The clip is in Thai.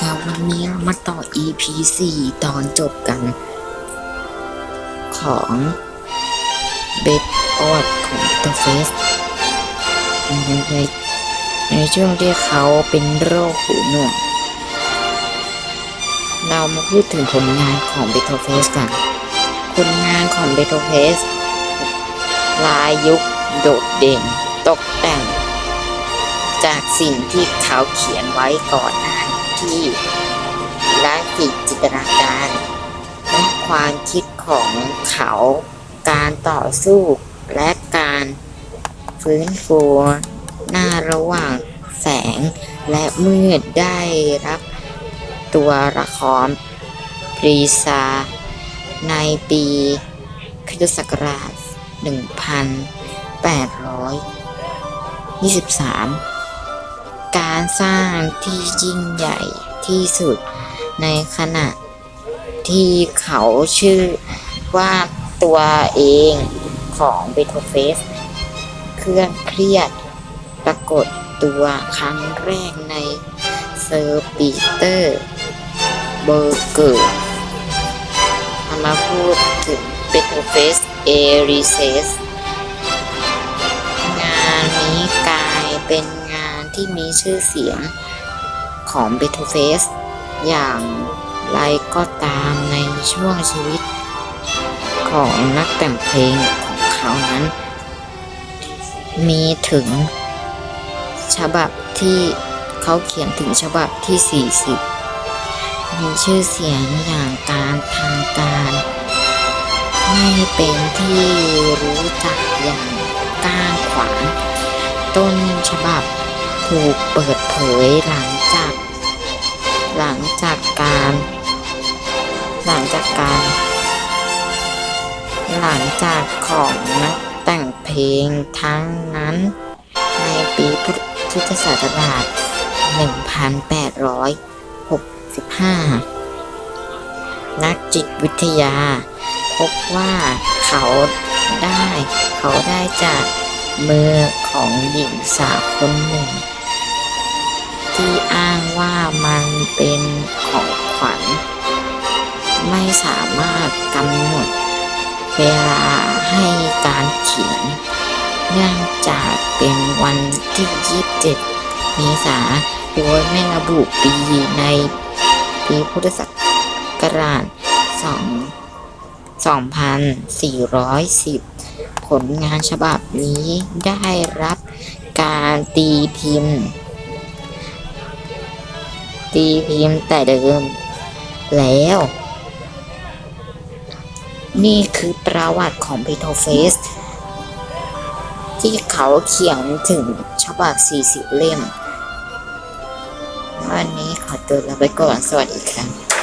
ครับวันนี้เรามาต่อ EP 4 ตอนจบกัน ของเบสประวัติของตัวเฟสในในช่วงที่เขาเป็นโรคหูหนวกเรามาพูดถึงผลงานของเบโทเฟสกัน ผลงานของเบโทเฟส ลายยุคโดดเด่น ตกแต่ง จากสิ่งที่เขาเขียนไว้ก่อนหน้า ที่และสิ่งจินตนาการและความคิดของเขา การต่อสู้และการฟื้นฟูหน้าระหว่างแสงและมืดได้รับตัวละครปรีซา ในปีคริสตศักราช 1823 การสร้างที่ยิ่งใหญ่ที่สุดในขณะที่เขาชื่อว่าตัวเองของเบโทเฟส เครื่องเครียดปรากฏตัวครั้งแรกในเซอร์ปีเตอร์เบอร์เกอร์มาพูดถึงเบโทเฟสเอริเซส งานนี้กลายเป็น ที่มีชื่อเสียงของเบโทเฟส อย่างไรก็ตามในช่วงชีวิต ของนักแต่งเพลงของเขานั้น มีถึง ฉบับที่เขาเขียนถึงฉบับที่ 40 มีชื่อเสียงอย่างการทางการไม่เป็นที่รู้จักอย่างก้างขวางต้นฉบับ ถูกเปิดเผยหลังจาก หลังจากการ หลังจากการ หลังจากของนักแต่งเพลงทั้งนั้น ในปีพุทธศักราช 1865 นักจิตวิทยา พบว่าเขาได้ เขาได้จากมือของหญิงสาวคนหนึ่ง ที่อ้างว่ามันเป็นของขวัญ ไม่สามารถกำหนดเวลาให้การเขียน เนื่องจากเป็นวันที่ 27 เมษาโดยไม่ระบุปีในปีพุทธศักราช2 2410 ผลงานฉบับนี้ได้รับการตีพิมพ์ ตีพิมพ์แต่เดิม แล้ว นี่คือประวัติของพีโทเฟส ที่เขาเขียนถึงฉบับ 40 เล่ม วันนี้ขอตัวลาไปก่อน สวัสดีครับ